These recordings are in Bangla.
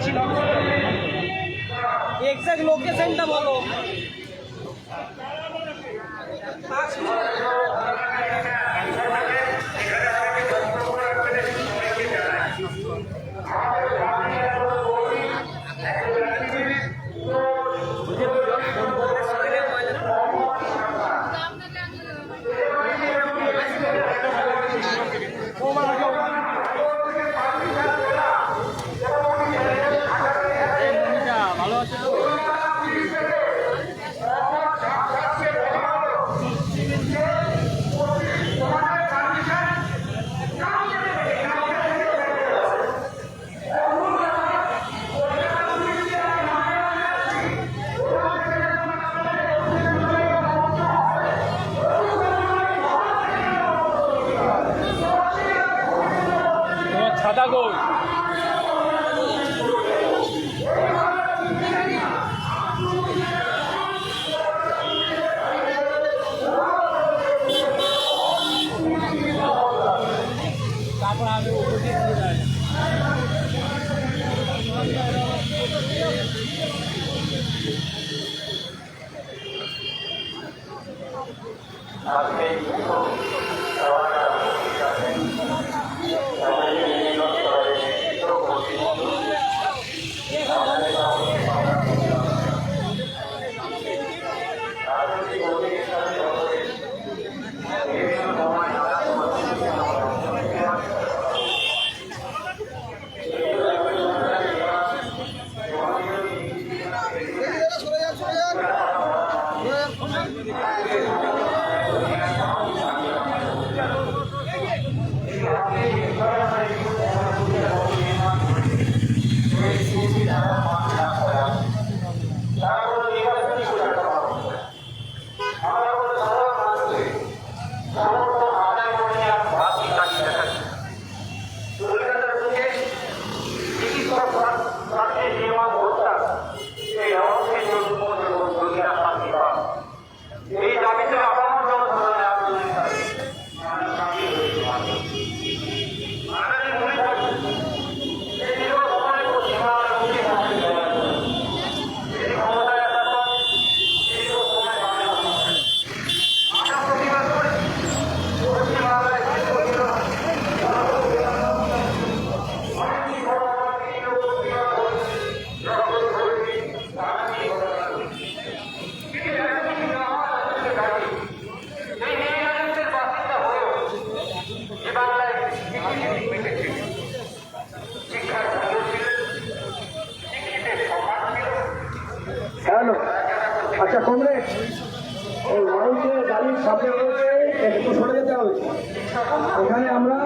মিছিল এক্সাক্ট লোকেশনটা বলো। তোমার এখানে আমরা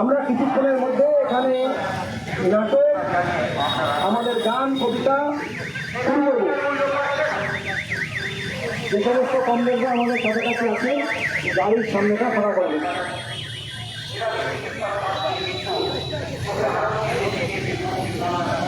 আমরা কিছুক্ষণের মধ্যে এখানে নাটক, আমাদের গান, কবিতা শুরু করব যে সমস্ত কমরেডরা আমাদের কাছাকাছি আছে, গাড়ির সামনেটা ফাঁকা করে দিন। এই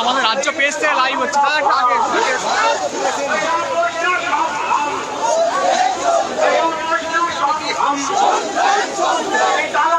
আমাদের রাজ্য পেজ লাইভ হচ্ছে। আগে 冲臣，冲，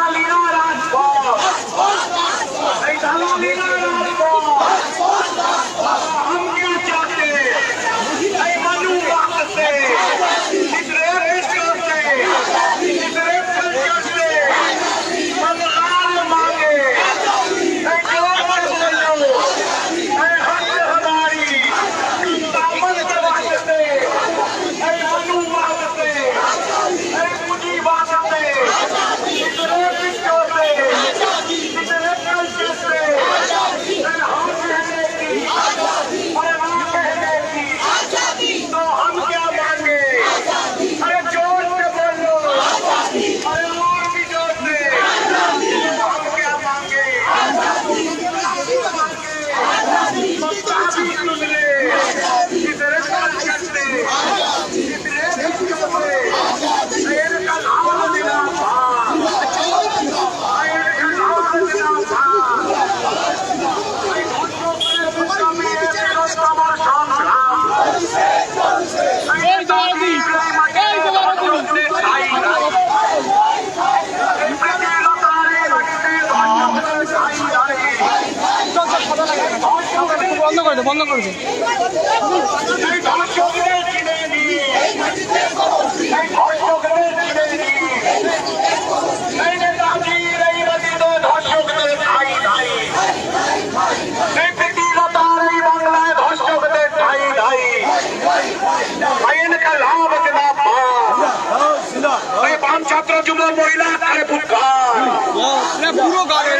বন্ধ করে দিন। বাম ছাত্র যুব মহিলা পুরো গাড়ি।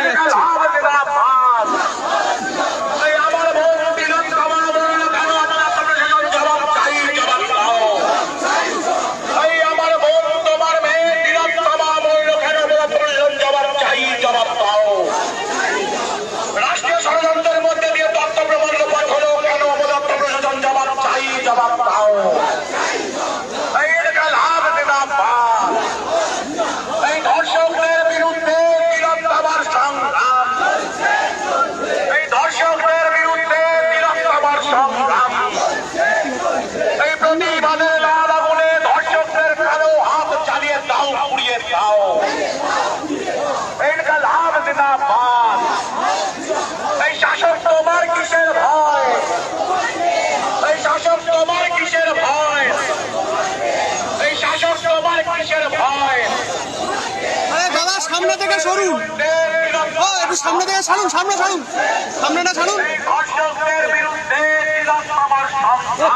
সরুন ও একটু সামনে থেকে ছাড়ুন সামনে ছাড়ুন। সামনে না ছাড়ুন।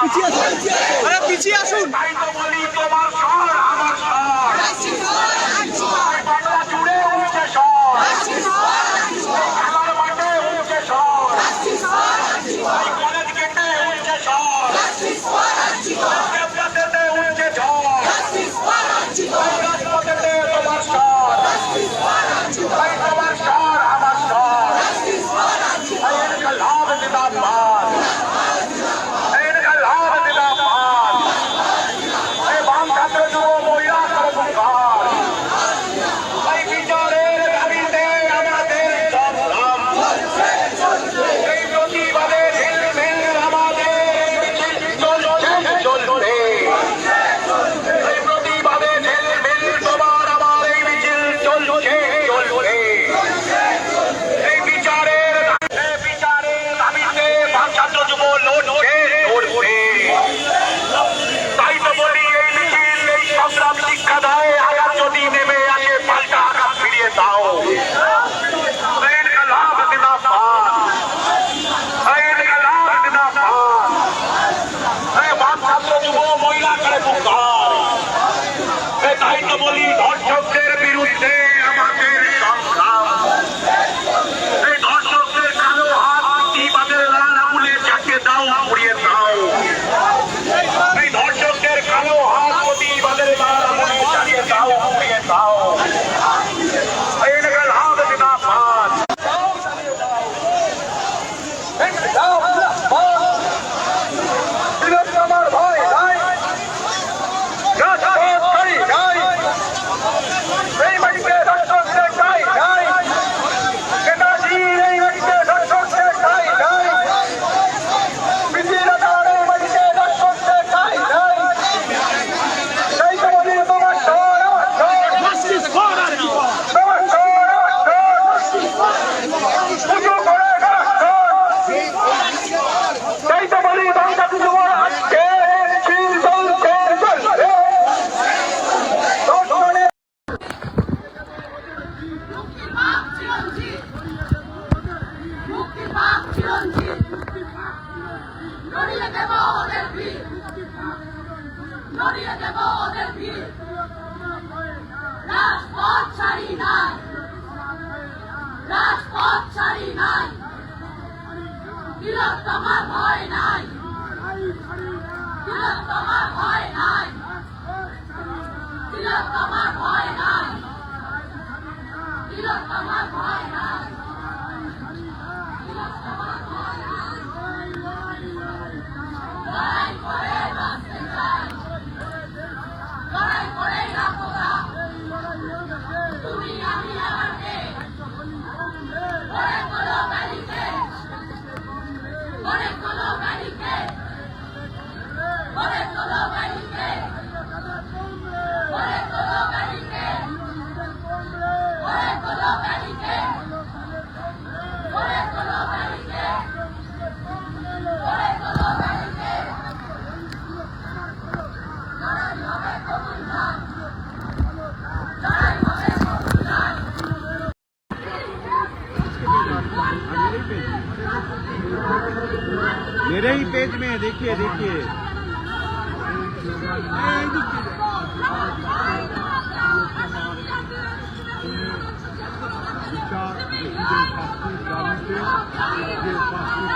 পিছিয়ে আসুন পিছিয়ে আসুন।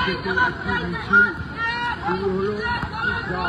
থেকে একটি মিছিল শুরু হলো যা ক্ষমতাবার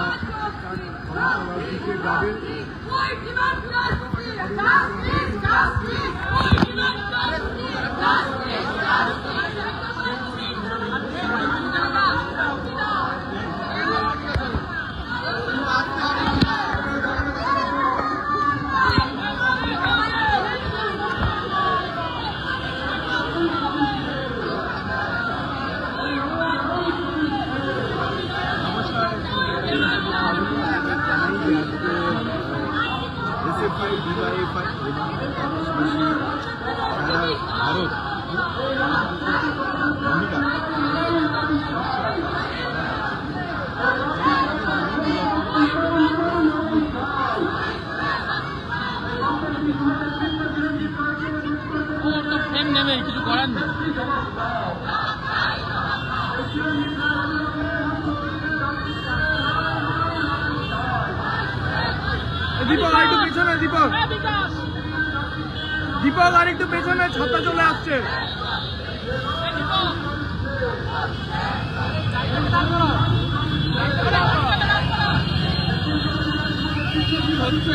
Народ. দীপক আর একটু পেছনে ছাতা চলে আসছে। হচ্ছে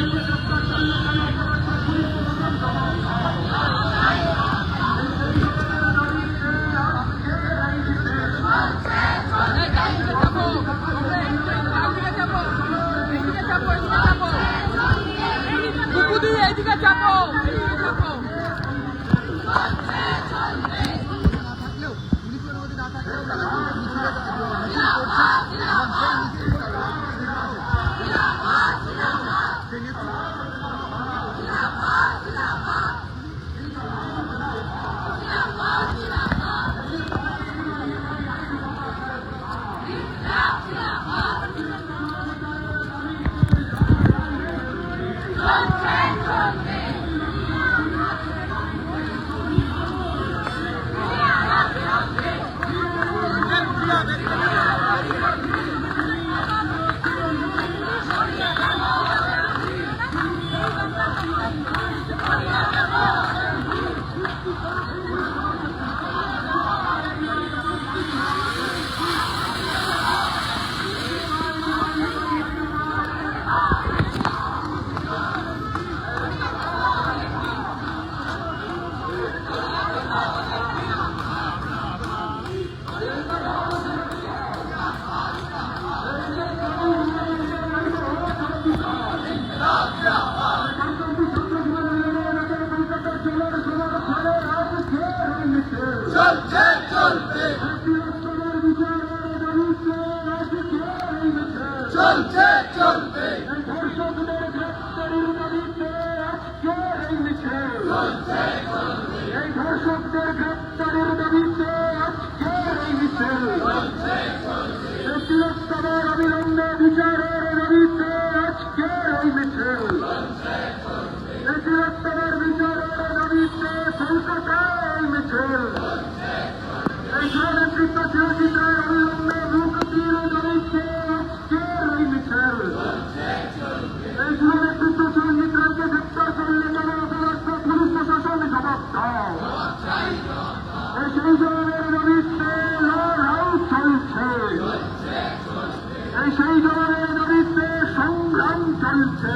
সেই জবানের দরিদ্রের সংগ্রাম চলছে।